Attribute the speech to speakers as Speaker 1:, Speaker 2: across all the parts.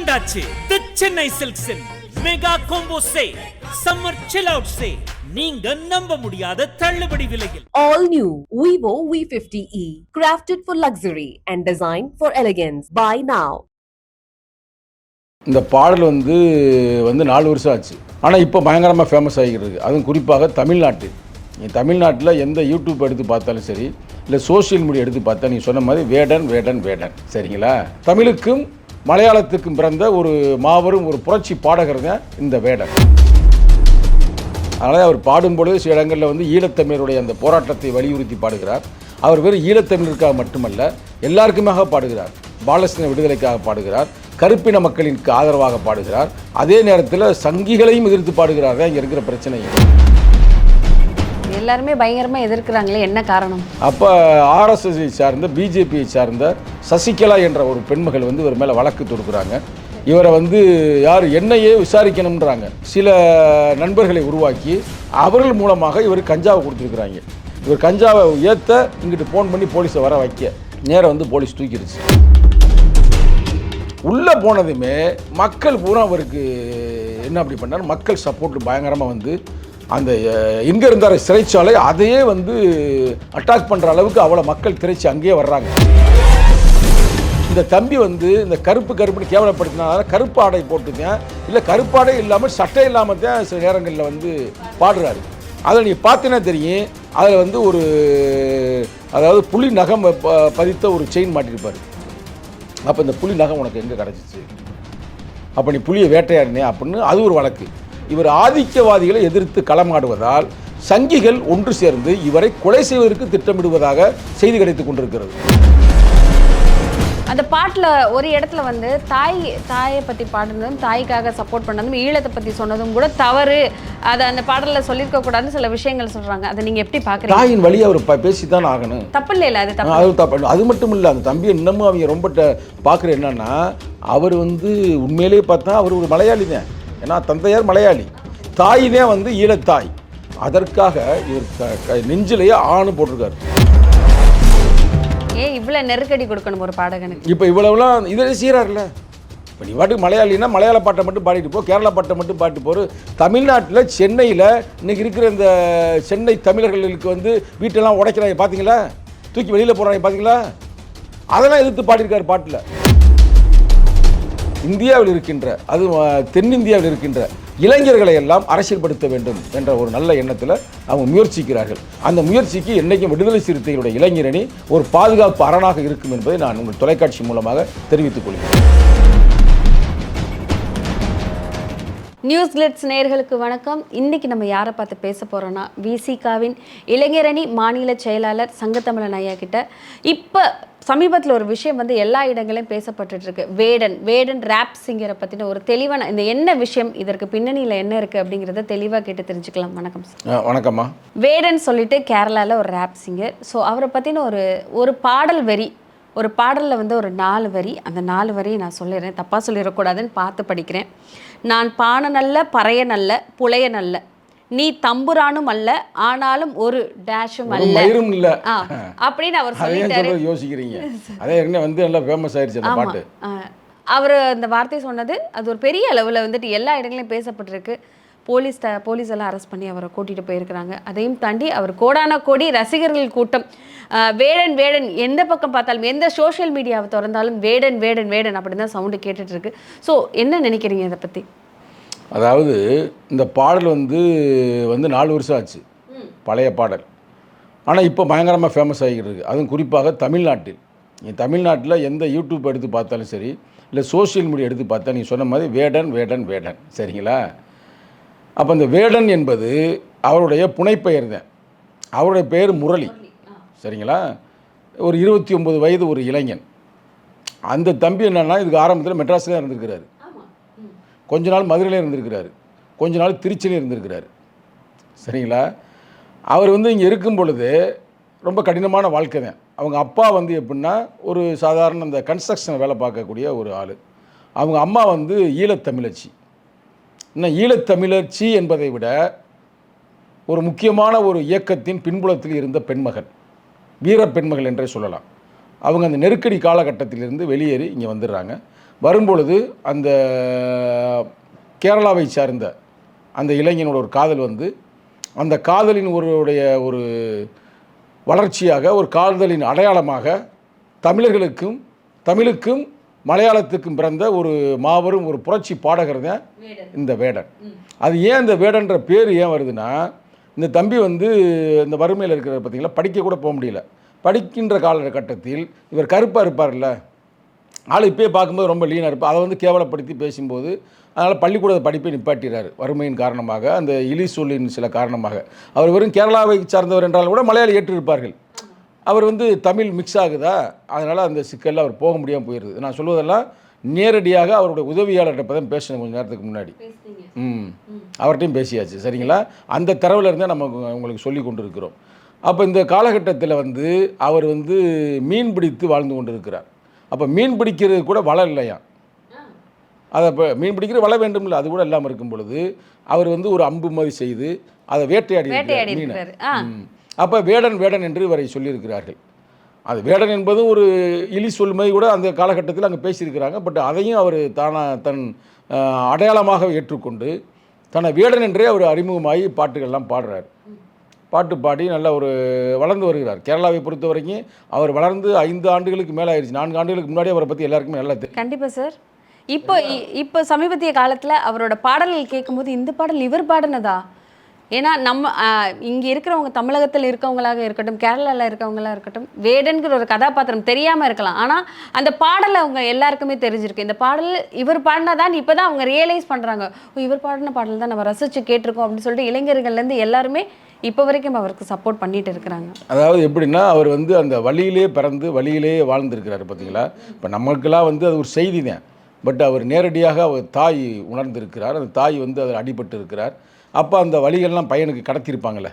Speaker 1: வந்தாச்சு. The Chennai சில்க்ஸின் mega combo sale summer chill out sale நீங்க நம்ப முடியாத தள்ளுபடி விலையில்.
Speaker 2: All new Vivo V50e, crafted for luxury and designed for elegance. Buy now.
Speaker 3: இந்த பாடல் வந்து வந்து நாலு வருஷம் ஆச்சு. ஆனால் இப்போ பயங்கரமாக ஃபேமஸ் ஆகிட்டு இருக்கு. அதுவும் குறிப்பாக தமிழ்நாட்டு. நீ தமிழ்நாட்டில் எந்த யூடியூப் எடுத்து பார்த்தாலும் சரி இல்லை சோஷியல் மீடியா எடுத்து பார்த்தா நீ சொன்ன மாதிரி வேடன் வேடன் வேடன். சரிங்களா? தமிழுக்கும் மலையாளத்துக்கும் பிறந்த ஒரு மாபெரும் ஒரு புரட்சி பாடகருங்க இந்த வேடர். அதனால் அவர் பாடும்பொழுது சில இடங்களில் வந்து ஈழத்தமிழருடைய அந்த போராட்டத்தை வலியுறுத்தி பாடுகிறார். அவர் வெறும் ஈழத்தமிழருக்காக மட்டுமல்ல எல்லாருக்குமாக பாடுகிறார். பாலஸ்தீன விடுதலைக்காக பாடுகிறார். கருப்பின மக்களிற்கு ஆதரவாக பாடுகிறார். அதே நேரத்தில் சங்கிகளையும் எதிர்த்து பாடுகிறார். தான் இங்கே இருக்கிற பிரச்சனை
Speaker 4: எல்லாருமே பயங்கரமாக எதிர்க்கிறாங்களே என்ன காரணம்?
Speaker 3: அப்போ ஆர்எஸ்எஸ்ஐ சார்ந்த பிஜேபியை சார்ந்த சசிகலா என்ற ஒரு பெண்மகள் வந்து இவர் மேலே வழக்கு தொடுக்கிறாங்க. இவரை வந்து யார் என்னையே விசாரிக்கணுன்றாங்க சில நண்பர்களை உருவாக்கி அவர்கள் மூலமாக இவர் கஞ்சாவை கொடுத்துருக்குறாங்க. இவர் கஞ்சாவை ஏற்ற இங்கிட்டு ஃபோன் பண்ணி போலீஸை வர வைக்க. நேரம் வந்து போலீஸ் தூக்கிடுச்சு. உள்ளே போனதுமே மக்கள் பூரா அவருக்கு என்ன அப்படி பண்ணார்? மக்கள் சப்போர்ட் பயங்கரமாக வந்து அந்த இங்கே இருந்தார இருந்தார் சிறைச்சாலை அதையே வந்து அட்டாக் பண்ணுற அளவுக்கு அவ்வளோ மக்கள் திரைச்சி அங்கேயே வர்றாங்க. இந்த தம்பி வந்து இந்த கருப்பு கருப்புன்னு கேவலப்படுத்தினால கருப்பு ஆடை போட்டுக்கேன் இல்லை கருப்பாடை இல்லாமல் சட்டை இல்லாமல் தான் சில நேரங்களில் வந்து பாடுறாரு. அதில் நீ பார்த்தீங்கன்னா தெரியும். அதில் வந்து ஒரு அதாவது புலி நகம் ப- பதித்த ஒரு செயின் மாட்டியிருப்பார் அப்போ இந்த புலி நகம் உனக்கு எங்கே கிடச்சிச்சு? அப்போ நீ புலியை வேட்டையாடினே அப்படின்னு அது ஒரு வழக்கு. இவர் ஆதிக்கவாதிகளை எதிர்த்து களமாடுவதால் சங்கிகள் ஒன்று சேர்ந்து இவரை கொலை செய்வதற்கு திட்டமிடுவதாக செய்தி கிடைத்துக் கொண்டிருக்கிறது.
Speaker 4: அந்த பாட்டுல ஒரு இடத்துல வந்து தாய் தாயை பத்தி பாடுனதும் தாய்க்காக சப்போர்ட் பண்ணதும் ஈழத்தை பத்தி சொன்னதும் கூட தவறு. அதை அந்த பாடல்ல சொல்லியிருக்க கூடாதுன்னு சில விஷயங்கள் சொல்றாங்க. அதை நீங்க எப்படி பாக்குறீங்க?
Speaker 3: தாயின் வழியை அவர் ப- பேசித்தான் ஆகணும்.
Speaker 4: தப்பு இல்லைல்ல அது தப்பு.
Speaker 3: அது தப்பு அது மட்டும் இல்லை அந்த தம்பியை இன்னமும் அவங்க ரொம்ப பார்க்குற என்னன்னா அவர் வந்து உண்மையிலேயே பார்த்தா அவர் ஒரு மலையாளி தான் ஏன்னா தந்தையார் மலையாளி. தாய் தான் வந்து ஈழத்தாய். அதற்காக இவர் நெஞ்சிலேயே ஆணு போட்டிருக்காரு.
Speaker 4: ஏன் இவ்வளவு நெருக்கடி கொடுக்கணும் ஒரு பாடகனுக்கு?
Speaker 3: இப்போ இவ்வளவுலாம் இதை செய்கிறார்ல இப்போ நீ பாட்டுக்கு மலையாளினா மலையாள பாட்டை மட்டும் பாடிட்டு போ கேரளா பாட்டை மட்டும் பாட்டு போகிற தமிழ்நாட்டில் சென்னையில் இன்னைக்கு இருக்கிற இந்த சென்னை தமிழர்களுக்கு வந்து வீட்டெல்லாம் உடைக்கிறாங்க. பார்த்தீங்களா தூக்கி வெளியில் போடுறாங்க. பார்த்தீங்களா அதெல்லாம் எதிர்த்து பாடியிருக்காரு பாட்டில். இந்தியாவில் இருக்கின்ற அது தென்னிந்தியாவில் இருக்கின்ற இளைஞர்களை எல்லாம் அரசியல்படுத்த வேண்டும் என்ற ஒரு நல்ல எண்ணத்தில் அவங்க முயற்சிக்கிறார்கள். அந்த முயற்சிக்கு என்றைக்கும் விடுதலை சிறுத்தைகளுடைய இளைஞரணி ஒரு பாதுகாப்பு அரணாக இருக்கும் என்பதை நான் உங்கள் தொலைக்காட்சி மூலமாக தெரிவித்துக் கொள்கிறேன்.
Speaker 4: நியூஸ் கிளிட்ஸ் நேயர்களுக்கு வணக்கம். இன்னைக்கு நம்ம யாரை பார்த்து பேச போகிறோன்னா விசிகாவின் இளைஞரணி மாநில செயலாளர் சங்கத்தமிழன் ஐயா கிட்ட. இப்போ சமீபத்தில் ஒரு விஷயம் வந்து எல்லா இடங்களையும் பேசப்பட்டுட்டு இருக்கு வேடன் வேடன் ரேப் சிங்கரை பற்றின ஒரு தெளிவான இந்த என்ன விஷயம் இதற்கு பின்னணியில் என்ன இருக்குது அப்படிங்கிறத தெளிவாக கேட்டு தெரிஞ்சுக்கலாம். வணக்கம் சார்
Speaker 3: வணக்கம்மா.
Speaker 4: வேடன் சொல்லிட்டு கேரளாவில் ஒரு ரேப் சிங்கர் ஸோ அவரை பற்றின ஒரு ஒரு பாடல் வரி ஒரு பாடலில் வந்து ஒரு நாலு வரி அந்த நாலு வரி நான் சொல்லிடுறேன். தப்பாக சொல்லிடக்கூடாதுன்னு பார்த்து படிக்கிறேன். நான் பான நல்ல பறைய நல்ல புலைய நல்ல. நீ தம்புரானும் அல்ல ஆனாலும் ஒரு டேஷும் அல்ல.
Speaker 3: இல்லை.
Speaker 4: அப்படின்னு அவர் சொல்லிட்டாரு.
Speaker 3: யோசிக்கிறீங்க. அதே ஏற்கனவே வந்து நல்லா ஃபேமஸ் ஆயிடுச்சு அந்த பாட்டு.
Speaker 4: அவர் அந்த வார்த்தை சொன்னது அது ஒரு பெரிய அளவில் வந்துட்டு எல்லா இடங்களையும் பேசப்பட்டிருக்கு. போலீஸ் த போலீஸ் எல்லாம் அரெஸ்ட் பண்ணி அவரை கூட்டிகிட்டு போயிருக்கிறாங்க. அதையும் தாண்டி அவர் கோடான கோடி ரசிகர்கள் கூட்டம். வேடன் வேடன் எந்த பக்கம் பார்த்தாலும் எந்த சோஷியல் மீடியாவை திறந்தாலும் வேடன் வேடன் வேடன் அப்படின்னு தான் சவுண்டு கேட்டுட்டு இருக்கு. ஸோ என்ன நினைக்கிறீங்க இதை பற்றி
Speaker 3: அதாவது இந்த பாடல் வந்து வந்து நாலு வருஷம் ஆச்சு. பழைய பாடல். ஆனால் இப்போ பயங்கரமாக ஃபேமஸ் ஆகிட்டு இருக்கு. அதுவும் குறிப்பாக தமிழ்நாட்டில். நீ தமிழ்நாட்டில் எந்த யூடியூப் எடுத்து பார்த்தாலும் சரி இல்லை சோஷியல் மீடியா எடுத்து பார்த்தா நீ சொன்ன மாதிரி வேடன் வேடன் வேடன். சரிங்களா? அப்போ இந்த வேடன் என்பது அவருடைய புனைப்பெயர் தான். அவருடைய பெயர் முரளி. சரிங்களா? ஒரு இருபத்தி ஒம்பது வயது ஒரு இளைஞன். அந்த தம்பி என்னன்னா இதுக்கு ஆரம்பத்தில் மெட்ராஸில் இருந்திருக்கிறாரு. கொஞ்ச நாள் மதுரையில் இருந்திருக்கிறாரு. கொஞ்ச நாள் திருச்சியில் இருந்திருக்கிறாரு. சரிங்களா? அவர் வந்து இங்கே இருக்கும் பொழுது ரொம்ப கடினமான வாழ்க்கை தான். அவங்க அப்பா வந்து எப்படின்னா ஒரு சாதாரண அந்த கன்ஸ்ட்ரக்ஷன் வேலை பார்க்கக்கூடிய ஒரு ஆள். அவங்க அம்மா வந்து ஈழத்தமிழச்சி. இன்னும் ஈழத்தமிழச்சி என்பதை விட ஒரு முக்கியமான ஒரு இயக்கத்தின் பின்புலத்தில் இருந்த பெண்மகள் வீர பெண்மகள் என்றே சொல்லலாம். அவங்க அந்த நெருக்கடி காலகட்டத்திலிருந்து வெளியேறி இங்கே வந்துடுறாங்க. வரும்பொழுது அந்த கேரளாவை சார்ந்த அந்த இளைஞனோட ஒரு காதல் வந்து அந்த காதலின் ஒருடைய ஒரு வளர்ச்சியாக ஒரு காதலின் அடையாளமாக தமிழர்களுக்கும் தமிழுக்கும் மலையாளத்துக்கும் பிறந்த ஒரு மாபெரும் ஒரு புரட்சி பாடகர் தான் இந்த வேடன். அது ஏன் இந்த வேடன்ற பேர் ஏன் வருதுன்னா இந்த தம்பி வந்து இந்த வறுமையில் இருக்கிற பார்த்தீங்களா படிக்க கூட போக முடியல. படிக்கின்ற காலகட்டத்தில் இவர் கருப்பாக இருப்பார்ல ஆள் இப்பயே பார்க்கும்போது ரொம்ப லீனாக இருப்பார் அதை வந்து கேவலப்படுத்தி பேசும்போது அதனால் பள்ளிக்கூட படிப்பை நிப்பாட்டிறார் வறுமையின் காரணமாக அந்த இலி சொல்லின் சில காரணமாக. அவர் வெறும் கேரளாவை சார்ந்தவர் என்றால் கூட மலையாளி ஏற்றிருப்பார்கள். அவர் வந்து தமிழ் மிக்ஸ் ஆகுதா? அதனால் அந்த சிக்கலில் அவர் போக முடியாமல் போயிடுது நான் சொல்வதெல்லாம் நேரடியாக அவருடைய உதவியாளர்கிட்ட இப்போ தான் பேசினேன் கொஞ்சம் நேரத்துக்கு முன்னாடி. ம். அவர்கிட்டையும் பேசியாச்சு சரிங்களா? அந்த தரவுல இருந்தே நம்ம உங்களுக்கு சொல்லி கொண்டு இருக்கிறோம் அப்போ இந்த காலகட்டத்தில் வந்து அவர் வந்து மீன் பிடித்து வாழ்ந்து கொண்டு இருக்கிறார் அப்போ மீன் பிடிக்கிறது கூட வலை இல்லையா? அதை இப்போ மீன் பிடிக்கிற வலை வேண்டும்ல அது கூட இல்லாமல் இருக்கும் பொழுது அவர் வந்து ஒரு அம்பு மாதிரி செய்து அதை வேட்டையாடி மீனை. அப்போ வேடன் வேடன் என்று இவரை சொல்லியிருக்கிறார்கள். அது வேடன் என்பதும் ஒரு இலி சொல் மாதிரி கூட அந்த காலகட்டத்தில் அங்கே பேசியிருக்கிறாங்க. பட் அதையும் அவர் தானா தன் அடையாளமாக ஏற்றுக்கொண்டு தன்னை வேடன் என்றே அவர் அறிமுகமாகி பாட்டுகள்லாம் பாடுறார். பாட்டு பாடி நல்ல ஒரு வளர்ந்து வருகிறார். கேரளாவை பொறுத்த வரைக்கும் அவர் வளர்ந்து ஐந்து ஆண்டுகளுக்கு மேலே ஆயிடுச்சு நான்கு ஆண்டுகளுக்கு முன்னாடி அவரை பற்றி எல்லாருக்குமே நல்லா தெரியும்.
Speaker 4: சார். இப்போ இ- இப்போ சமீபத்திய காலத்தில் அவரோட பாடல்கள் கேட்கும்போது இந்த பாடல் இவர் பாடினதா? ஏன்னா நம்ம இங்கே இருக்கிறவங்க தமிழகத்தில் இருக்கவங்களாக இருக்கட்டும் கேரளாவில் இருக்கவங்களாக இருக்கட்டும் வேடன்கிற ஒரு கதாபாத்திரம் தெரியாமல் இருக்கலாம். ஆனால் அந்த பாடலை அவங்க எல்லாருக்குமே தெரிஞ்சிருக்கு. இந்த பாடல் இவர் பாடினாதான் இப்பதான் அவங்க ரியலைஸ் பண்ணுறாங்க ஓ இவர் பாடின பாடல் தான் நம்ம ரசித்து கேட்டிருக்கோம் அப்படின்னு சொல்லிட்டு இளைஞர்கள்லேருந்து எல்லாருமே இப்போ வரைக்கும் அவருக்கு சப்போர்ட் பண்ணிட்டு இருக்கிறாங்க.
Speaker 3: அதாவது எப்படின்னா அவர் வந்து அந்த வழியிலே பிறந்து வழியிலே வாழ்ந்திருக்கிறாரு பார்த்தீங்களா இப்போ நமக்கெல்லாம் வந்து அது ஒரு செய்தி தான் பட் அவர் நேரடியாக அவர் தாய் உணர்ந்திருக்கிறார். அந்த தாய் வந்து அதில் அடிபட்டு இருக்கிறார். அப்போ அந்த வழிகள்லாம் பையனுக்கு கடத்தியிருப்பாங்களே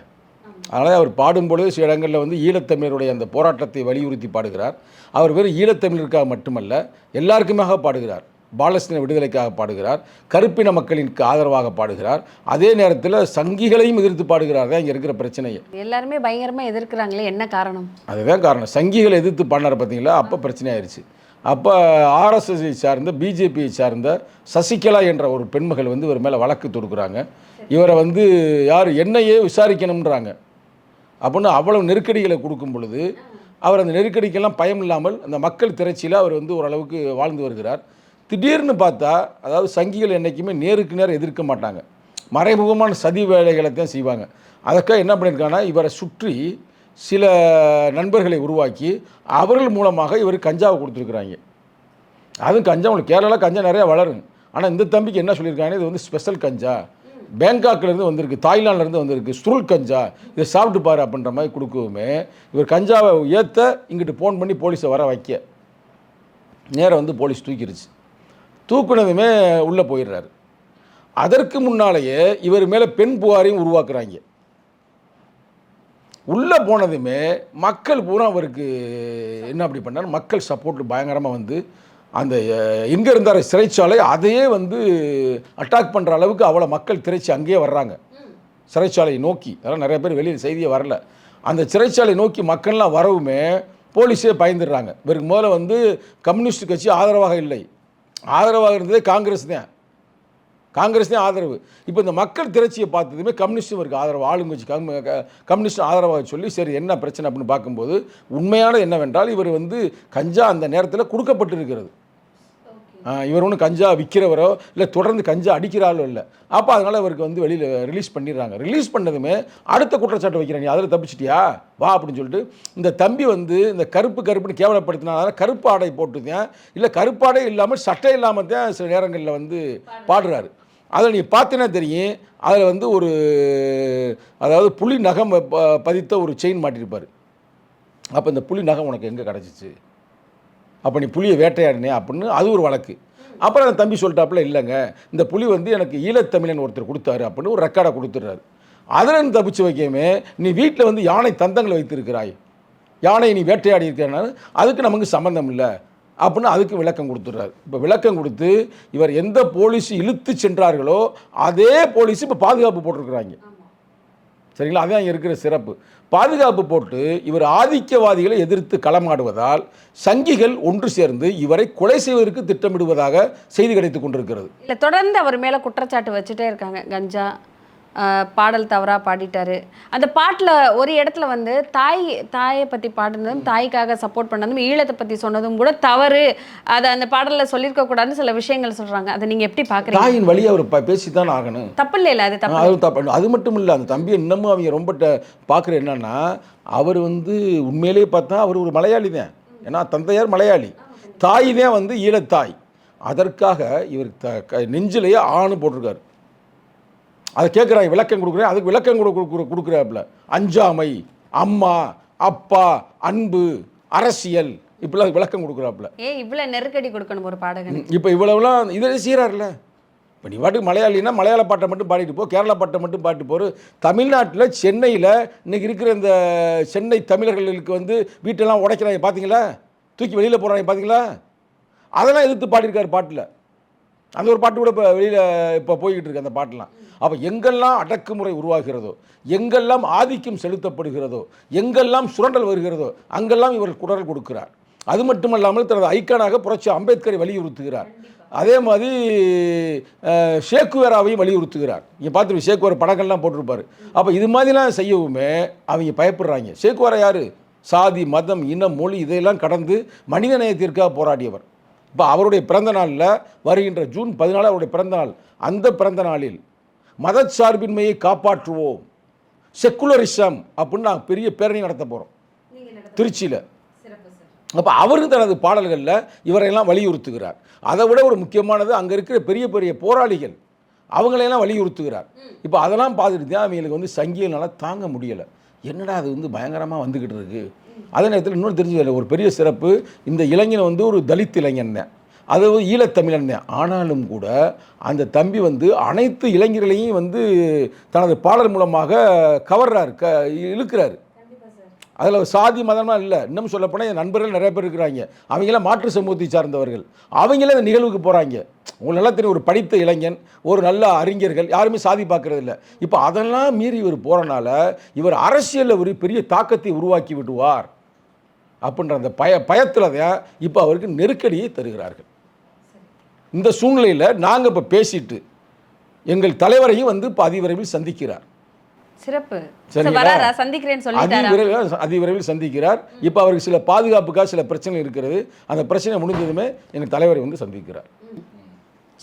Speaker 3: அதனால் அவர் பாடும்பொழுது சில இடங்களில் வந்து ஈழத்தமிழருடைய அந்த போராட்டத்தை வலியுறுத்தி பாடுகிறார். அவர் வெறும் ஈழத்தமிழருக்காக மட்டுமல்ல எல்லாருக்குமாக பாடுகிறார். பாலஸ்தீன விடுதலைக்காக பாடுகிறார் கருப்பின மக்களிற்கு ஆதரவாக பாடுகிறார். அதே நேரத்தில் சங்கிகளையும் எதிர்த்து பாடுகிறார் தான் இங்கே இருக்கிற பிரச்சனையே.
Speaker 4: எல்லாருமே பயங்கரமா எதிர்க்கிறாங்களே என்ன காரணம்?
Speaker 3: அதுதான் காரணம். சங்கிகளை எதிர்த்து பண்ணார் பார்த்தீங்களா அப்போ பிரச்சனை ஆயிடுச்சு அப்போ ஆர்எஸ்எஸ்ஐ சார்ந்த பிஜேபியை சார்ந்த சசிகலா என்ற ஒரு பெண்மகள் வந்து இவர் மேலே வழக்கு தொடுக்குறாங்க. இவரை வந்து யார் என்னையே விசாரிக்கணுன்றாங்க அப்படின்னு அவ்வளவு நெருக்கடிகளை கொடுக்கும் பொழுது அவர் அந்த நெருக்கடிக்கெல்லாம் பயம் இல்லாமல் அந்த மக்கள் திரட்சியில் அவர் வந்து ஓரளவுக்கு வாழ்ந்து வருகிறார். திடீர்னு பார்த்தா அதாவது சங்கிகள் என்றைக்குமே நேருக்கு நேரம் எதிர்க்க மாட்டாங்க. மறைமுகமான சதி வேலைகளை தான் செய்வாங்க. அதற்காக என்ன பண்ணியிருக்காங்கன்னா இவரை சுற்றி சில நண்பர்களை உருவாக்கி அவர்கள் மூலமாக இவர் கஞ்சாவை கொடுத்துருக்குறாங்க. அதுவும் கஞ்சா உங்களுக்கு கேரளாவில் கஞ்சா நிறையா வளரும். ஆனால் இந்த தம்பிக்கு என்ன சொல்லியிருக்காங்கன்னா இது வந்து ஸ்பெஷல் கஞ்சா. பேங்காக்லேருந்து வந்திருக்கு தாய்லாந்துல வந்திருக்கு சுருள் கஞ்சா. இதை சாப்பிட்டு பாரு அப்படின்ற மாதிரி கொடுக்கவுமே இவர் கஞ்சாவை ஏற்ற இங்கிட்டு ஃபோன் பண்ணி போலீஸை வர வைக்க. நேரம் வந்து போலீஸ் தூக்கிருச்சு. தூக்குனதுமே உள்ளே போயிடுறாரு. அதற்கு முன்னாலேயே இவர் மேலே பெண் புகாரையும் உருவாக்குறாங்க. உள்ளே போனதுமே மக்கள் பூரா அவருக்கு என்ன அப்படி பண்ணார்? மக்கள் சப்போர்ட் பயங்கரமாக வந்து அந்த எங்கே இருந்தார் சிறைச்சாலை அதையே வந்து அட்டாக் பண்ணுற அளவுக்கு அவ்வளோ மக்கள் திரைச்சி அங்கேயே வர்றாங்க. சிறைச்சாலையை நோக்கி. அதெல்லாம் நிறைய பேர் வெளியில் செய்தியே வரல. அந்த சிறைச்சாலை நோக்கி மக்கள்லாம் வரவுமே போலீஸே பயந்துடுறாங்க. இவருக்கு முதல்ல வந்து கம்யூனிஸ்ட் கட்சி ஆதரவாக இல்லை. ஆதரவாக இருந்ததே காங்கிரஸ் தான். காங்கிரஸ் தான் ஆதரவு. இப்போ இந்த மக்கள் திரட்சியை பார்த்ததுமே கம்யூனிஸ்டும் இருக்குது ஆதரவு. ஆளுங்கட்சி கம் கம்யூனிஸ்ட் ஆதரவாக சொல்லி சரி என்ன பிரச்சனை அப்படின்னு பார்க்கும்போது உண்மையான என்னவென்றால் இவர் வந்து கஞ்சா அந்த நேரத்தில் கொடுக்கப்பட்டிருக்கிறது. இவர் ஒன்றும் கஞ்சா விற்கிறவரோ இல்லை தொடர்ந்து கஞ்சா அடிக்கிறாரோ இல்லை. அப்போ அதனால் அவருக்கு வந்து வெளியில் ரிலீஸ் பண்ணிடுறாங்க. ரிலீஸ் பண்ணதுமே அடுத்த குற்றச்சாட்டு வைக்கிறேன் நீ அதில் தப்பிச்சிட்டியா? வா அப்படின்னு சொல்லிட்டு இந்த தம்பி வந்து இந்த கருப்பு கருப்புன்னு கேவலப்படுத்தினால கருப்பு ஆடை போட்டுதான் இல்லை கருப்பாடை இல்லாமல் சட்டை இல்லாமல் தான் சில நேரங்களில் வந்து பாடுறாரு. அதில் நீ பார்த்தீங்கன்னா தெரியும். அதில் வந்து ஒரு அதாவது புலி நகம் பதித்த ஒரு செயின் மாட்டியிருப்பார் அப்போ இந்த புலி நகம் உனக்கு எங்கே கிடச்சிச்சு? அப்போ நீ புலியை வேட்டையாடினே அப்படின்னு அது ஒரு வழக்கு. அப்புறம் அந்த தம்பி சொல்லிட்டாப்புல இல்லைங்க இந்த புலி வந்து எனக்கு ஈழத்தமிழன் ஒருத்தர் கொடுத்தாரு அப்படின்னு ஒரு ரெக்கார்டை கொடுத்துட்றாரு. அதில் இருந்து தப்பிச்சு வைக்கமே நீ வீட்டில் வந்து யானை தந்தங்களை வைத்திருக்கிறாய். யானை நீ வேட்டையாடி இருக்கிறனால அதுக்கு நமக்கு சம்மந்தம் இல்லை அப்படின்னு அதுக்கு விளக்கம் கொடுத்துட்றாரு. இப்போ விளக்கம் கொடுத்து இவர் எந்த போலீஸ் இழுத்து சென்றார்களோ அதே போலீஸ் இப்போ பாதுகாப்பு போட்டிருக்கிறாங்க. சரிங்களா? அதுதான் இருக்கிற சிறப்பு. பாதுகாப்பு போட்டு இவர் ஆதிக்கவாதிகளை எதிர்த்து களமாடுவதால் சங்கிகள் ஒன்று சேர்ந்து இவரை கொலை செய்வதற்கு திட்டமிடுவதாக செய்தி கிடைத்துக் கொண்டிருக்கிறது.
Speaker 4: இல்லை தொடர்ந்து அவர் மேலே குற்றச்சாட்டு வச்சுட்டே இருக்காங்க கஞ்சா. பாடல் தவறாக பாடிட்டாரு. அந்த பாட்டில் ஒரு இடத்துல வந்து தாய் தாயை பற்றி பாடினதும் தாய்க்காக சப்போர்ட் பண்ணதும் ஈழத்தை பற்றி சொன்னதும் கூட தவறு. அதை அந்த பாடலில் சொல்லியிருக்க கூடாதுன்னு சில விஷயங்கள் சொல்கிறாங்க அதை நீங்கள் எப்படி பார்க்குறீங்க
Speaker 3: தாயின் வழி அவர் ப- பேசித்தான் ஆகணும்.
Speaker 4: தப்பு இல்லை அது தப்பு.
Speaker 3: அது தப்பு. அது மட்டும் இல்லை அந்த தம்பி இன்னமும் அவங்க ரொம்ப பார்க்குற என்னன்னா அவர் வந்து உண்மையிலேயே பார்த்தா அவர் ஒரு மலையாளி தான். ஏன்னா தந்தையார் மலையாளி. தாய் தான் வந்து ஈழத்தாய். அதற்காக இவர் த நெஞ்சிலேயே ஆணு போட்டிருக்காரு. அதை கேட்குறாங்க விளக்கம் கொடுக்குறேன். அதுக்கு விளக்கம் கொடு கொடுக்குற கொடுக்குறாப்புல. அஞ்சாமை அம்மா அப்பா அன்பு அரசியல் இப்படிலாம் விளக்கம் கொடுக்குறாப்புல.
Speaker 4: ஏன் இவ்வளோ நெருக்கடி கொடுக்கணும் ஒரு பாடகன்
Speaker 3: இப்போ இவ்வளவுலாம் இதை செய்கிறார்ல இப்போ நீ பாட்டுக்கு மலையாளினா மலையாள பாட்டை மட்டும் பாடிட்டு போ கேரளா பாட்டை மட்டும் பாட்டு போரு தமிழ்நாட்டில் சென்னையில் இன்னைக்கு இருக்கிற இந்த சென்னை தமிழர்களுக்கு வந்து வீட்டெல்லாம் உடைக்கிறாங்க பார்த்தீங்களா தூக்கி வெளியில் போகிறாங்க பார்த்தீங்களா அதெல்லாம் எதிர்த்து பாடியிருக்காரு பாட்டில். அந்த ஒரு பாட்டு கூட இப்போ வெளியில் இப்போ போய்கிட்டு இருக்கு அந்த பாட்டெலாம். அப்போ எங்கெல்லாம் அடக்குமுறை உருவாகிறதோ எங்கெல்லாம் ஆதிக்கம் செலுத்தப்படுகிறதோ எங்கெல்லாம் சுரண்டல் வருகிறதோ அங்கெல்லாம் இவர் குரல் கொடுக்கிறார். அது மட்டுமல்லாமல் தனது ஐக்கானாக புரட்சி அம்பேத்கரை வலியுறுத்துகிறார். அதே மாதிரி ஷேக்குவேராவையும் வலியுறுத்துகிறார். இங்கே பார்த்துட்டு ஷேக்குவேர் படங்கள்லாம் போட்டிருப்பாரு. அப்போ இது மாதிரிலாம் செய்யவுமே அவங்க பயப்படுறாங்க. ஷேக்குவேரா யார்? சாதி மதம் இனம் மொழி இதையெல்லாம் கடந்து மனித நேயத்திற்காக போராடியவர். இப்போ அவருடைய பிறந்த நாளில் வருகின்ற ஜூன் பதினாலு அவருடைய பிறந்த நாள். அந்த பிறந்த நாளில் மதச்சார்பின்மையை காப்பாற்றுவோம். செக்குலரிசம் அப்படின்னு நாங்கள் பெரிய பேரணி நடத்த போகிறோம் திருச்சியில். அப்போ அவரும் தனது பாடல்களில் இவரையெல்லாம் வலியுறுத்துகிறார். அதை விட ஒரு முக்கியமானது அங்கே இருக்கிற பெரிய பெரிய போராளிகள் அவங்களையெல்லாம் வலியுறுத்துகிறார். இப்போ அதெல்லாம் பார்த்துட்டு தான் அவங்களுக்கு வந்து சங்கியனால தாங்க முடியலை. என்னடா அது வந்து பயங்கரமாக வந்துக்கிட்டு இருக்கு? அதே நேரத்தில் இன்னொன்று தெரிஞ்சு ஒரு பெரிய சிறப்பு இந்த இளைஞன் வந்து ஒரு தலித் இளைஞன். தான் அது ஈழத்தமிழன். ஆனாலும் கூட அந்த தம்பி வந்து அனைத்து இளைஞர்களையும் வந்து தனது பாடல் மூலமாக கவர்றாரு க இழுக்கிறாரு. அதில் சாதி மதம்லாம் இல்லை. இன்னும் சொல்லப்போனால் என் நண்பர்கள் நிறைய பேர் இருக்கிறாங்க. அவங்களாம் மாற்று சமூகத்தை சார்ந்தவர்கள். அவங்களே அந்த நிகழ்வுக்கு போகிறாங்க உங்களுக்கு நல்லா தெரியும் ஒரு படித்த இளைஞன் ஒரு நல்ல அறிஞர்கள் யாருமே சாதி பார்க்கறது இல்லை இப்போ அதெல்லாம் மீறி இவர் போகிறனால இவர் அரசியலில் ஒரு பெரிய தாக்கத்தை உருவாக்கி விடுவார் அப்படின்ற அந்த பய பயத்தில் தான் இப்போ அவருக்கு நெருக்கடியை தருகிறார்கள். இந்த சூழ்நிலையில் நாங்கள் இப்போ பேசிட்டு எங்கள் தலைவரையும் வந்து இப்போ அதிவிரைவில் சந்திக்கிறார்.
Speaker 4: சிறப்பு.
Speaker 3: அதிவிரைவில் சந்திக்கிறார். இப்போ அவருக்கு சில பாதுகாப்புக்காக சில பிரச்சனை இருக்கிறது. அந்த பிரச்சனை முடிஞ்சதுமே எங்கள் தலைவரை வந்து சந்திக்கிறார்.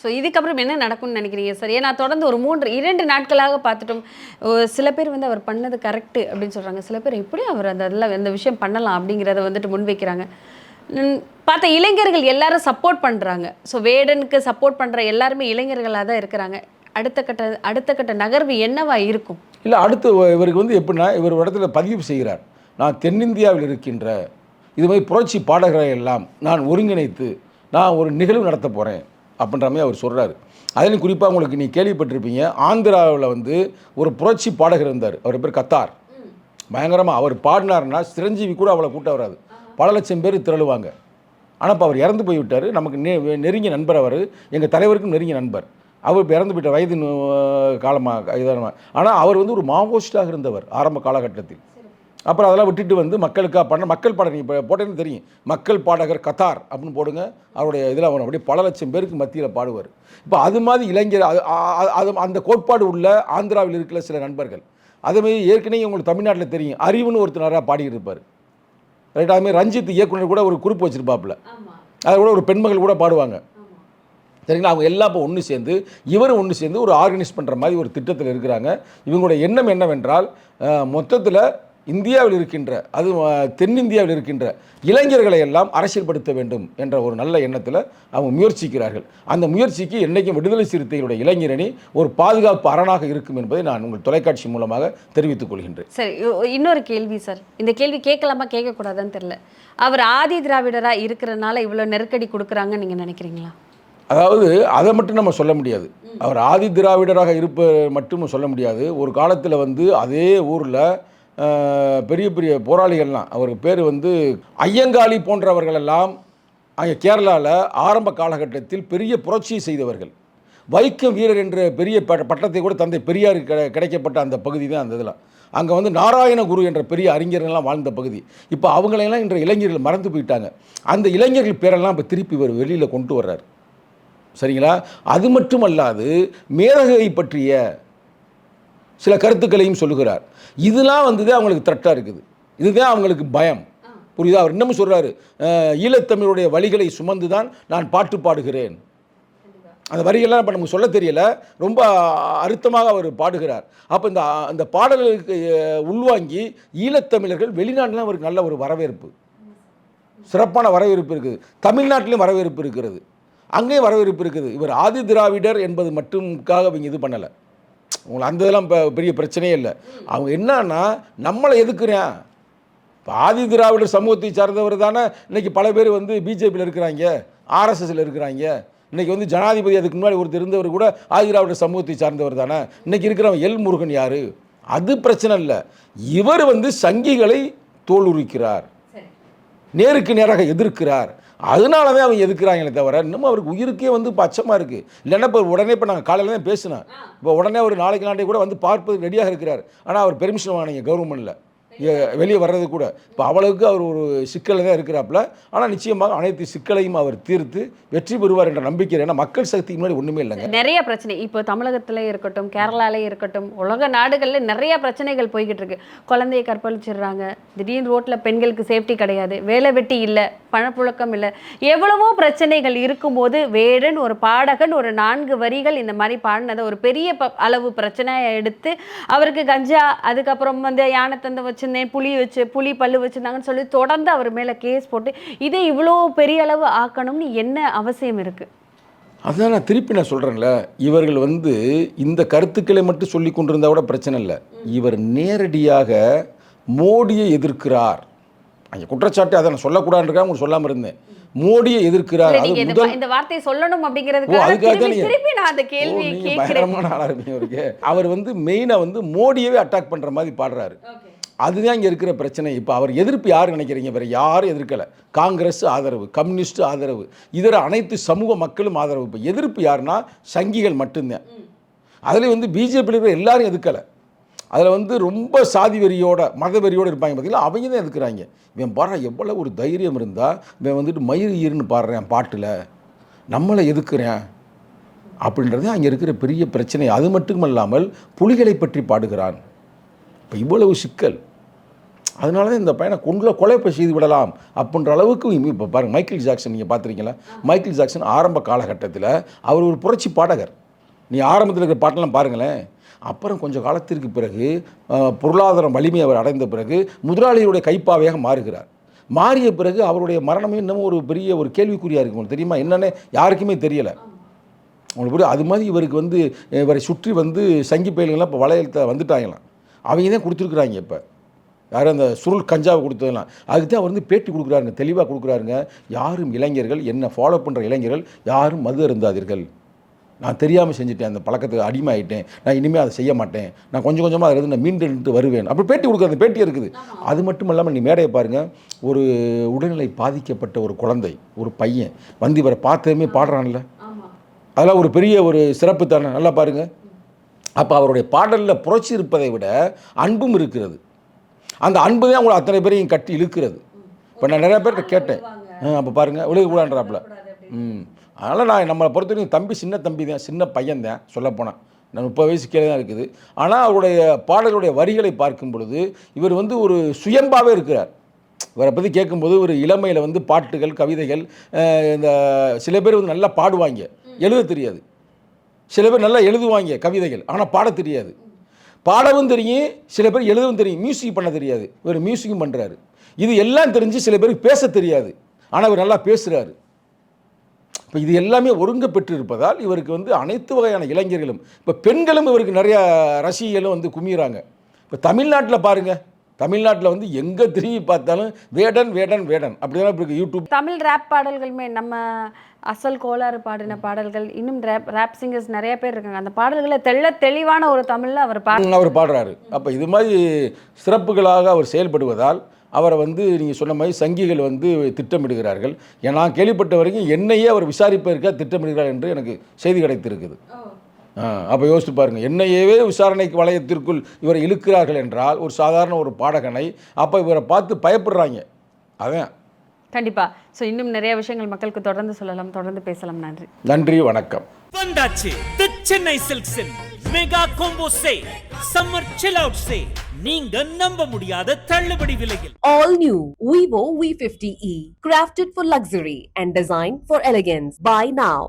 Speaker 4: ஸோ இதுக்கப்புறம் என்ன நடக்கும்னு நினைக்கிறீங்க சார் ஏன்னா தொடர்ந்து ஒரு மூன்று இரண்டு நாட்களாக பார்த்துட்டோம் சில பேர் வந்து அவர் பண்ணது கரெக்டு அப்படின்னு சொல்கிறாங்க சில பேர் எப்படி அவர் அந்த அதெல்லாம் அந்த விஷயம் பண்ணலாம் அப்படிங்கிறத வந்துட்டு முன்வைக்கிறாங்க. பார்த்த இளைஞர்கள் எல்லாரும் சப்போர்ட் பண்ணுறாங்க ஸோ வேடனுக்கு சப்போர்ட் பண்ணுற எல்லாருமே இளைஞர்களாக தான் இருக்கிறாங்க. அடுத்த கட்ட அடுத்த கட்ட நகர்வு என்னவா இருக்கும்?
Speaker 3: இல்லை அடுத்து இவருக்கு வந்து எப்படின்னா இவர் இடத்துல பதிவு செய்கிறார். நான் தென்னிந்தியாவில் இருக்கின்ற இது மாதிரி புரட்சி பாடகரை எல்லாம் நான் ஒருங்கிணைத்து நான் ஒரு நிகழ்வு நடத்த போகிறேன் அப்படின்ற மாதிரி அவர் சொல்கிறாரு அதிலும் குறிப்பாக உங்களுக்கு நீ கேள்விப்பட்டிருப்பீங்க ஆந்திராவில் வந்து ஒரு புரட்சி பாடகர் இருந்தார். அவர் பேர் கத்தார். பயங்கரமாக அவர் பாடினார்னா சிரஞ்சீவி கூட அவளை கூட்ட வராது. பல லட்சம் பேர் திரளுவாங்க. ஆனால் இப்போ அவர் இறந்து போய் விட்டார் நமக்கு நெ நெருங்கிய நண்பர் அவர். எங்கள் தலைவருக்கும் நெருங்கிய நண்பர். அவர் இப்போ இறந்து போயிட்டார். வயது காலமாக இதான ஆனால் அவர் வந்து ஒரு மாவோயிஸ்டாக இருந்தவர் ஆரம்ப காலகட்டத்தில். அப்புறம் அதெல்லாம் விட்டுட்டு வந்து மக்களுக்காக பண்ண மக்கள் பாடகர் இப்போ போட்டேன்னு தெரியும். மக்கள் பாடகர் கத்தார் அப்படின்னு போடுங்க. அவருடைய இதில் அவர் அப்படியே பல லட்சம் பேருக்கு மத்தியில் பாடுவார். இப்போ அது மாதிரி இளைஞர் அது அது அந்த கோட்பாடு உள்ள ஆந்திராவில் இருக்கிற சில நண்பர்கள் அதேமாதிரி ஏற்கனவே உங்களுக்கு தமிழ்நாட்டில் தெரியும். அறிவுன்னு ஒருத்தர் நிறையா பாடிக்கிட்டு இருப்பார். ரைட்? அதுமாதிரி ரஞ்சித் இயக்குனர் கூட ஒரு குறிப்பு வச்சிருப்பாப்புல. அது கூட ஒரு பெண்மகள் கூட பாடுவாங்க. சரிங்களா? அவங்க எல்லாம் இப்போ ஒன்று சேர்ந்து இவரும் ஒன்று சேர்ந்து ஒரு ஆர்கனைஸ் பண்ணுற மாதிரி ஒரு திட்டத்தில் இருக்கிறாங்க. இவங்களுடைய எண்ணம் என்னவென்றால் மொத்தத்தில் இந்தியாவில் இருக்கின்ற அது தென்னிந்தியாவில் இருக்கின்ற இளைஞர்களை எல்லாம் அரசியல்படுத்த வேண்டும் என்ற ஒரு நல்ல எண்ணத்தில் அவங்க முயற்சிக்கிறார்கள். அந்த முயற்சிக்கு என்றைக்கும் விடுதலை சிறுத்தைகளுடைய இளைஞரணி ஒரு பாதுகாப்பு அரணாக இருக்கும் என்பதை நான் உங்கள் தொலைக்காட்சி மூலமாக தெரிவித்துக் கொள்கின்றேன்.
Speaker 4: சரி இன்னொரு கேள்வி சார். இந்த கேள்வி கேட்கலாமா கேட்கக்கூடாதான்னு தெரில அவர் ஆதி திராவிடராக இருக்கிறனால இவ்வளோ நெருக்கடி கொடுக்குறாங்கன்னு நீங்கள் நினைக்கிறீங்களா?
Speaker 3: அதாவது அதை மட்டும் நம்ம சொல்ல முடியாது. அவர் ஆதி திராவிடராக இருப்ப மட்டும் சொல்ல முடியாது. ஒரு காலத்தில் வந்து அதே ஊரில் பெரிய பெரிய போராளிகள்லாம். அவர் பேர் வந்து ஐயங்காளி போன்றவர்களெல்லாம் அங்கே கேரளாவில் ஆரம்ப காலகட்டத்தில் பெரிய புரட்சியை செய்தவர்கள். வைக்கம் வீரர் என்ற பெரிய பட்டத்தை கூட தந்தை பெரியார் கிடைக்கப்பட்ட அந்த பகுதி தான் அந்த இதில். அங்கே வந்து நாராயணகுரு என்ற பெரிய அறிஞர்கள்லாம் வாழ்ந்த பகுதி. இப்போ அவங்களையெல்லாம் இன்ற இளைஞர்கள் மறந்து போயிட்டாங்க. அந்த இளைஞர்கள் பேரெல்லாம் இப்போ திருப்பி இவர் வெளியில் கொண்டு வர்றார். சரிங்களா? அது மட்டுமல்லாது மேதகை பற்றிய சில கருத்துக்களையும் சொல்லுகிறார். இதெல்லாம் வந்து அவங்களுக்கு த்ரெட்டாக இருக்குது இதுதான் அவங்களுக்கு பயம் புரியுதா அவர் இன்னமும் சொல்கிறாரு ஈழத்தமிழுடைய வழிகளை சுமந்து தான் நான் பாட்டு பாடுகிறேன் அந்த வரிகள்லாம் இப்போ நமக்கு சொல்ல தெரியல ரொம்ப அழுத்தமாக அவர் பாடுகிறார் அப்போ இந்த அந்த பாடல்களுக்கு உள்வாங்கி ஈழத்தமிழர்கள் வெளிநாட்டில் அவருக்கு நல்ல ஒரு வரவேற்பு சிறப்பான வரவேற்பு இருக்குது தமிழ்நாட்டிலும் வரவேற்பு இருக்கிறது அங்கேயும் வரவேற்பு இருக்குது இவர் ஆதி திராவிடர் என்பது மட்டும்காக இவங்க இது பண்ணலை உங்களுக்கு அந்த இதெல்லாம் இப்போ பெரிய பிரச்சனையே இல்லை. அவங்க என்னன்னா நம்மளை எதுக்குறேன் ஆதி திராவிடர் சமூகத்தை சார்ந்தவர் தானே. இன்னைக்கு பல பேர் வந்து பிஜேபியில் இருக்கிறாங்க ஆர்எஸ்எஸ்ல இருக்கிறாங்க. இன்னைக்கு வந்து ஜனாதிபதி அதுக்கு முன்னாடி ஒருத்தர் இருந்தவர் கூட ஆதி திராவிடர் சமூகத்தை சார்ந்தவர் தானே. இன்னைக்கு இருக்கிறவன் எல் முருகன் யாரு? அது பிரச்சனை இல்லை. இவர் வந்து சங்கிகளை தோலுரிக்கிறார். நேருக்கு நேராக எதிர்க்கிறார். அதனால தான் அவங்க எதிர்க்கிறாங்களே தவிர இன்னமும் அவருக்கு உயிருக்கே வந்து இப்போ அச்சமாக இருக்குது இல்லைன்னா இப்போ உடனே இப்போ நாங்கள் காலையில் தான் பேசினேன் இப்போ உடனே ஒரு நாளைக்கு நாளைக்கு கூட வந்து பார்ப்பது ரெடியாக இருக்கிறார். ஆனால் அவர் பெர்மிஷன் வாங்கினீங்க கவர்மெண்ட்டில் வெளியே வர்றது கூட. இப்போ அவ்வளவுக்கு அவர் ஒரு சிக்கலில் தான் இருக்கிறாப்புல. ஆனால் நிச்சயமாக அனைத்து சிக்கலையும் அவர் தீர்த்து வெற்றி பெறுவார் என்ற நம்பிக்கை ஏன்னா மக்கள் சக்திக்கு முன்னாடி ஒன்றுமே இல்லைங்க.
Speaker 4: நிறைய பிரச்சனை. இப்போ தமிழகத்தில் இருக்கட்டும் கேரளால இருக்கட்டும் உலக நாடுகளில் நிறைய பிரச்சனைகள் போய்கிட்டு இருக்கு. குழந்தையை கற்பழிச்சிடுறாங்க. திடீர்னு ரோட்டில் பெண்களுக்கு சேஃப்டி கிடையாது. வேலை வெட்டி இல்லை பணப்புழக்கம் இல்லை. எவ்வளவோ பிரச்சனைகள் இருக்கும்போது வேடன் ஒரு பாடகன் ஒரு நான்கு வரிகள் இந்த மாதிரி பாடினதை ஒரு பெரிய ப அளவு பிரச்சனையை எடுத்து அவருக்கு கஞ்சா அதுக்கப்புறம் வந்து யானை தந்தை வச்சிருந்தேன் புலி வச்சு புலி பல்லு வச்சிருந்தாங்கன்னு சொல்லி தொடர்ந்து அவர் மேலே கேஸ் போட்டு இதை இவ்வளோ பெரிய அளவு ஆக்கணும்னு என்ன அவசியம் இருக்கு?
Speaker 3: அதான் நான் திருப்பி நான் சொல்கிறேன்ல இவர்கள் வந்து இந்த கருத்துக்களை மட்டும் சொல்லி கொண்டிருந்தா கூட பிரச்சனை இல்லை. இவர் நேரடியாக மோடியை எதிர்க்கிறார். அங்கே குற்றச்சாட்டு அதை நான் சொல்லக்கூடாதுன்றக்காக உங்களுக்கு சொல்லாமல் இருந்தேன். மோடியை எதிர்க்கிறார். அது முதல்
Speaker 4: இந்த வார்த்தையை சொல்லணும்
Speaker 3: அதுக்காக தான்
Speaker 4: திருப்பி நான் அந்த கேள்வியை கேட்கிறேன்.
Speaker 3: பயங்கரமான ஆளா இருப்பீங்க அவருக்கு அவர் வந்து மெயினாக வந்து மோடியவே அட்டாக் பண்ணுற மாதிரி பாடுறாரு. அதுதான் இங்கே இருக்கிற பிரச்சனை. இப்போ அவர் எதிர்ப்பு யார் நினைக்கிறீங்க? வேறு யாரும் எதிர்க்கலை. காங்கிரஸ் ஆதரவு கம்யூனிஸ்ட் ஆதரவு இதர அனைத்து சமூக மக்களும் ஆதரவு. இப்போ எதிர்ப்பு யாருன்னா சங்கிகள் மட்டும்தான். அதில் வந்து பிஜேபியில் இருக்கிற எல்லாரும் எதுக்கலை அதில் வந்து ரொம்ப சாதி வெறியோட மத வெறியோடு இருப்பாங்க பார்த்தீங்களா அவங்க தான் எதுக்குறாங்க இவன் பாரு எவ்வளோ ஒரு தைரியம் இருந்தால் இவன் வந்துட்டு மயிர் ஈருன்னு பாடுறேன் பாட்டில். நம்மளை எதுக்குறேன் அப்படின்றது அங்கே இருக்கிற பெரிய பிரச்சனை. அது மட்டுமல்லாமல் புலிகளை பற்றி பாடுகிறான். இப்போ இவ்வளவு சிக்கல். அதனால தான் இந்த பையனை கொண்டு கொலை செய்து விடலாம் அப்படின்ற அளவுக்கு இப்போ பாருங்க மைக்கேல் ஜாக்சன் நீங்கள் பார்த்துருக்கீங்களா? மைக்கேல் ஜாக்சன் ஆரம்ப காலகட்டத்தில் அவர் ஒரு புரட்சி பாடகர். நீ ஆரம்பத்தில் இருக்கிற பாட்டெல்லாம் பாருங்களேன். அப்புறம் கொஞ்சம் காலத்திற்கு பிறகு பொருளாதாரம் வலிமை அவர் அடைந்த பிறகு முதலாளியுடைய கைப்பாவையாக மாறுகிறார். மாறிய பிறகு அவருடைய மரணமே இன்னமும் ஒரு பெரிய ஒரு கேள்விக்குறியாக இருக்கு உங்களுக்கு தெரியுமா? என்னென்னு யாருக்குமே தெரியலை. உங்களுக்கு புரியும் அது மாதிரி இவருக்கு வந்து இவரை சுற்றி வந்து சங்கி பயல்கள்லாம் இப்போ வளையத்தை வந்துட்டாங்களாம். அவங்க தான் கொடுத்துருக்குறாங்க இப்போ. யாரும் அந்த சுருள் கஞ்சாவை கொடுத்ததெல்லாம். அதுக்கு தான் அவர் வந்து பேட்டி கொடுக்குறாருங்க தெளிவாக கொடுக்குறாருங்க. யாரும் இளைஞர்கள் என்ன ஃபாலோ பண்ணுற இளைஞர்கள் யாரும் மது அருந்தாதீர்கள். நான் தெரியாமல் செஞ்சுட்டேன் அந்த பழக்கத்துக்கு அடிமை ஆயிட்டேன் நான் இனிமேல் அதை செய்ய மாட்டேன். நான் கொஞ்சம் கொஞ்சமாக அதில் நான் மீண்டு வருவேன். அப்படி பேட்டி கொடுக்குற அந்த பேட்டி இருக்குது. அது மட்டும் இல்லாமல் நீ மேடையை பாருங்கள் ஒரு உடல்நிலை பாதிக்கப்பட்ட ஒரு குழந்தை ஒரு பையன் வந்து இவரை பார்த்ததுமே பாடுறான்ல. அதெல்லாம் ஒரு பெரிய ஒரு சிறப்பு தானே. நல்லா பாருங்க. அப்போ அவருடைய பாடலில் புரட்சி இருப்பதை விட அன்பும் இருக்கிறது. அந்த அன்பு தான் அவங்களை அத்தனை பேரையும் கட்டி இழுக்கிறது. இப்போ நான் நிறைய பேர்கிட்ட கேட்டேன். அப்போ பாருங்கள் விழுகக்கூடாதுன்றாப்புல ம். அதனால் நான் நம்மளை பொறுத்த வரைக்கும் தம்பி சின்ன தம்பி தான் சின்ன பையன் தான் சொல்லப்போனால் நான் முப்பது வயசு கீழே தான் இருக்குது. ஆனால் அவருடைய பாடலுடைய வரிகளை பார்க்கும் பொழுது இவர் வந்து ஒரு சுயம்பாகவே இருக்கிறார். இவரை பற்றி கேட்கும்போது ஒரு இளமையில் வந்து பாட்டுகள் கவிதைகள் இந்த சில பேர் வந்து நல்லா பாடுவாங்க. எழுத தெரியாது. சில பேர் நல்லா எழுதுவாங்க கவிதைகள் ஆனால் பாட தெரியாது. பாடவும் தெரியும் சில பேர் எழுதவும் தெரியும் மியூசிக் பண்ண தெரியாது. இவர் மியூசிக்கும் பண்ணுறாரு இது எல்லாம் தெரிஞ்சு சில பேருக்கு பேச தெரியாது. ஆனால் இவர் நல்லா பேசுகிறாரு இப்போ இது எல்லாமே ஒருங்க பெற்று இருப்பதால் இவருக்கு வந்து அனைத்து வகையான இளைஞர்களும் இப்போ பெண்களும் இவருக்கு நிறையா ரசிகைகளும் வந்து குமிகிறாங்க இப்போ தமிழ்நாட்டில் பாருங்கள் தமிழ்நாட்டில் வந்து எங்கே திரும்பி பார்த்தாலும் வேடன் வேடன் வேடன். அப்படி தான் இப்போ யூடியூப்.
Speaker 4: தமிழ் ரேப் பாடல்களுமே நம்ம அசல் கோளாறு பாடின பாடல்கள் இன்னும் ரேப் ரேப் சிங்கர்ஸ் நிறைய பேர் இருக்காங்க. அந்த பாடல்களை தெள்ள தெளிவான ஒரு தமிழ்ல அவர் பாட
Speaker 3: அவர் பாடுறாரு. அப்போ இது மாதிரி சிறப்புகளாக அவர் செயல்படுவதால் அவரை வந்து நீங்கள் சொன்ன மாதிரி சங்கிகள் வந்து திட்டமிடுகிறார்கள். ஏன் நான் கேள்விப்பட்ட வரைக்கும் என்னையே அவர் விசாரிப்பதற்காக திட்டமிடுகிறார் என்று எனக்கு செய்தி கிடைத்திருக்குது. அப்போ யோசிச்சு பாருங்க. என்னையவே விசாரணைக்கு வளையத்திற்குள் இவரை இழுக்கிறார்கள் என்றால் ஒரு சாதாரண ஒரு பாடகனை அப்போ இவரை பார்த்து பயப்படுறாங்க. அதான்.
Speaker 4: கண்டிப்பா. ஸோ இன்னும் நிறைய விஷயங்கள் மக்களுக்கு தொடர்ந்து சொல்லலாம் தொடர்ந்து பேசலாம். நன்றி.
Speaker 3: நன்றி வணக்கம்.
Speaker 1: வந்தாச்சு the Chennai சில்க்ஸின் mega combo sale. Summer chill out sale. நீங்க நம்ப முடியாத தள்ளுபடி விலையில்.
Speaker 2: All new Vivo V50e, crafted for luxury and designed for elegance. Buy now.